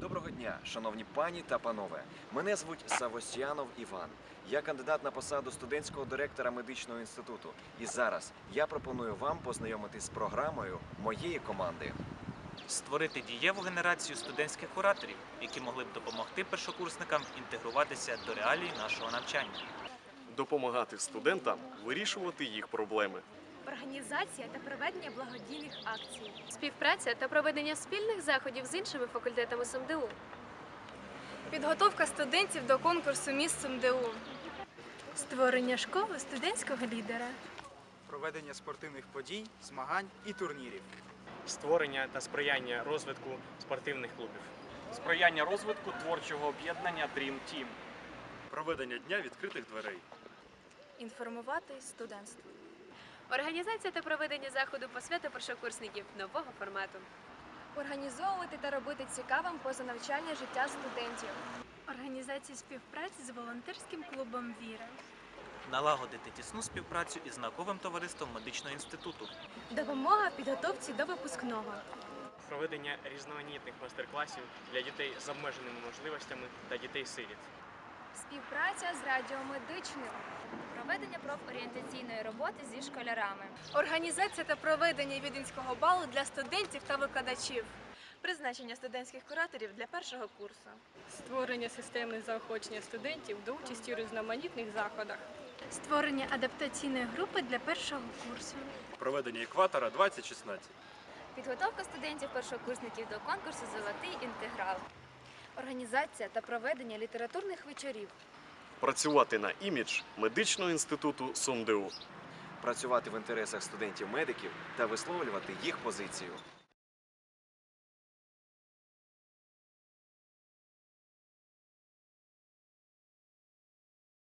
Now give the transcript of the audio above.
Доброго дня, шановні пані та панове. Мене звуть Савостянов Іван. Я кандидат на посаду студентського директора медичного інституту. І зараз я пропоную вам познайомитись з програмою моєї команди. Створити дієву генерацію студентських кураторів, які могли б допомогти першокурсникам інтегруватися до реалій нашого навчання. допомагати студентам вирішувати їх проблеми, Організація та проведення благодійних акцій. Співпраця та проведення спільних заходів з іншими факультетами СумДУ. Підготовка студентів до конкурсу міст СумДУ. Створення школи студентського лідера. проведення спортивних подій, змагань і турнірів. створення та сприяння розвитку спортивних клубів. сприяння розвитку творчого об'єднання Dream Team. проведення дня відкритих дверей. Інформувати студентство. Організація та проведення заходу по свято першокурсників нового формату. Організовувати та робити цікавим позанавчальне життя студентів. Організація співпраці з волонтерським клубом Віра. Налагодити тісну співпрацю із науковим товариством медичного інституту. Допомога підготовці до випускного. Проведення різноманітних майстер-класів для дітей з обмеженими можливостями та дітей-сиріт. Співпраця з радіомедичним. Проведення профорієнтаційної роботи зі школярами. Організація та проведення віденського балу для студентів та викладачів. Призначення студентських кураторів для першого курсу. Створення системи заохочення студентів до участі у різноманітних заходах. Створення адаптаційної групи для першого курсу. Проведення екватора 2016. Підготовка студентів-першокурсників до конкурсу Золотий інтеграл. Організація та проведення літературних вечорів. Працювати на імідж медичного інституту СумДУ. Працювати в інтересах студентів-медиків та висловлювати їх позицію.